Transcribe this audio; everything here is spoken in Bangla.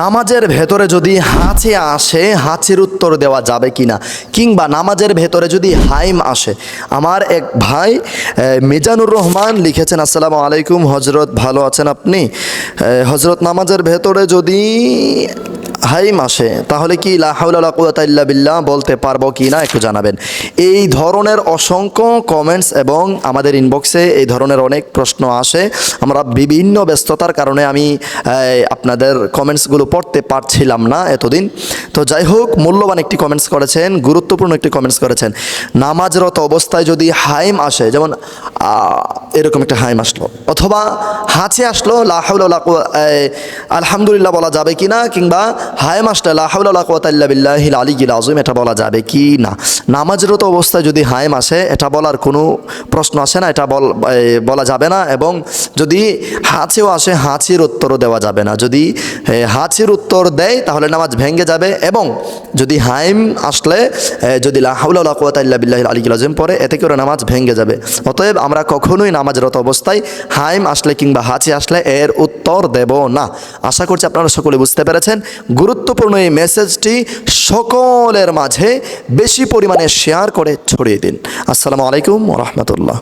নামাজের ভেতরে যদি হাঁচে আসে, হাঁচির উত্তর দেওয়া যাবে কি না কিংবা নামাজের ভেতরে যদি হাইম আসে? আমার এক ভাই মিজানুর রহমান লিখেছেন, আসসালামু আলাইকুম হজরত ভালো আছেন আপনি? হজরত নামাজের ভেতরে যদি হাইম আসে তাহলে কি লাহাউল্লাহ বিল্লাহ বলতে পারব কি না একটু জানাবেন। এই ধরনের অসংখ্য কমেন্টস এবং আমাদের ইনবক্সে এই ধরনের অনেক প্রশ্ন আসে। আমরা বিভিন্ন ব্যস্ততার কারণে আমি আপনাদের কমেন্টসগুলো পড়তে পারছিলাম না এতদিন। তো যাই হোক, মূল্যবান একটি কমেন্টস করেছেন, গুরুত্বপূর্ণ একটি কমেন্টস করেছেন। নামাজরত অবস্থায় যদি হাইম আসে, যেমন এরকম একটা হাইম আসলো। অথবা হাঁচে আসলো লাহাউল্লাহ আলহামদুলিল্লাহ বলা যাবে কি না? কিংবা হাইম আসলে লাহাউল্লাহ বিল্লাহ আলী গিল আজম এটা বলা যাবে কি না? নামাজরত অবস্থায় যদি হাইম আসে, এটা বলার কোনো প্রশ্ন আসে না, এটা বল বলা যাবে না। এবং যদি হাঁচেও আসে, হাঁচির উত্তরও দেওয়া যাবে না। যদি হাঁচির উত্তর দেয়, তাহলে নামাজ ভেঙে যাবে। এবং যদি হাইম আসলে যদি লাহাউল্লাহ বিল্লাহ আলী গিল আজম পরে এতে করে নামাজ ভেঙে যাবে? অতএব আমরা কখনোই নামাজরত অবস্থায় হাইম আসলে কিংবা হাঁচি আসলে এর উত্তর দেব না। আশা করছি আপনারা সকলে বুঝতে পেরেছেন। গুরুত্বপূর্ণ এই মেসেজটি সকলের মাঝে বেশি পরিমাণে শেয়ার করে ছড়িয়ে দিন। আসসালামু আলাইকুম রহমতুল্লাহ।